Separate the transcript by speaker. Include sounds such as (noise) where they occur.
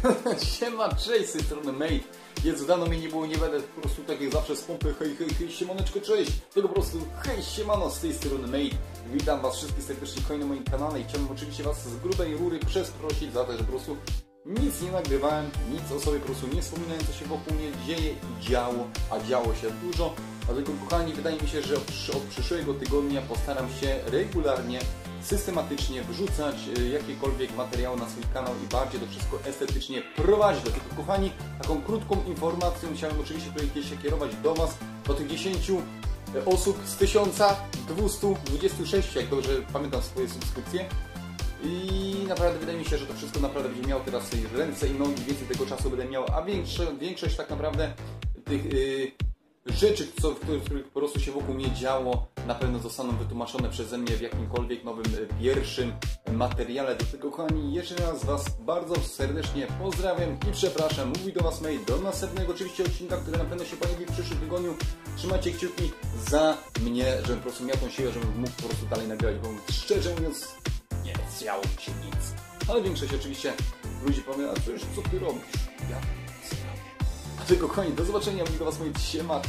Speaker 1: (laughs) Siema, cześć, z tej strony Mate. Jezu, dawno mnie nie było, nie będę po prostu tak jak zawsze z pompy hej, hej, hej, siemaneczko, cześć. Tylko po prostu hej, siemano, z tej strony Mate. Witam was wszystkich serdecznie na moim kanale i chciałbym oczywiście was z grubej rury przeprosić za to, że po prostu nic nie nagrywałem, nic o sobie po prostu nie wspominałem, co się wokół mnie dzieje i działo, a działo się dużo. Dlatego kochani, wydaje mi się, że od, od przyszłego tygodnia postaram się regularnie, systematycznie wrzucać y, jakiekolwiek materiały na swój kanał i bardziej to wszystko estetycznie prowadzić. Dlatego kochani, taką krótką informacją chciałem oczywiście tutaj się kierować do Was, do tych 10 osób z 1226, jak dobrze pamiętam swoje subskrypcje. I naprawdę wydaje mi się, że to wszystko naprawdę będzie miało teraz ręce i nogi, więcej tego czasu będę miał, a większo- większość tak naprawdę tych y, rzeczy, co, których, po prostu się wokół mnie działo, na pewno zostaną wytłumaczone przeze mnie w jakimkolwiek nowym y, pierwszym materiale. Do tego kochani, jeszcze raz Was bardzo serdecznie pozdrawiam i przepraszam. Mówi do Was May do następnego oczywiście odcinka, który na pewno się pojawi w przyszłym tygodniu. Trzymajcie kciuki za mnie, żebym po prostu miał tą siłę, żebym mógł po prostu dalej nagrywać, bo szczerze mówiąc nie mi się nic. Ale większość oczywiście ludzi powie, a przecież co ty robisz? Ja tylko koniec, do zobaczenia, mówię do was moi siema.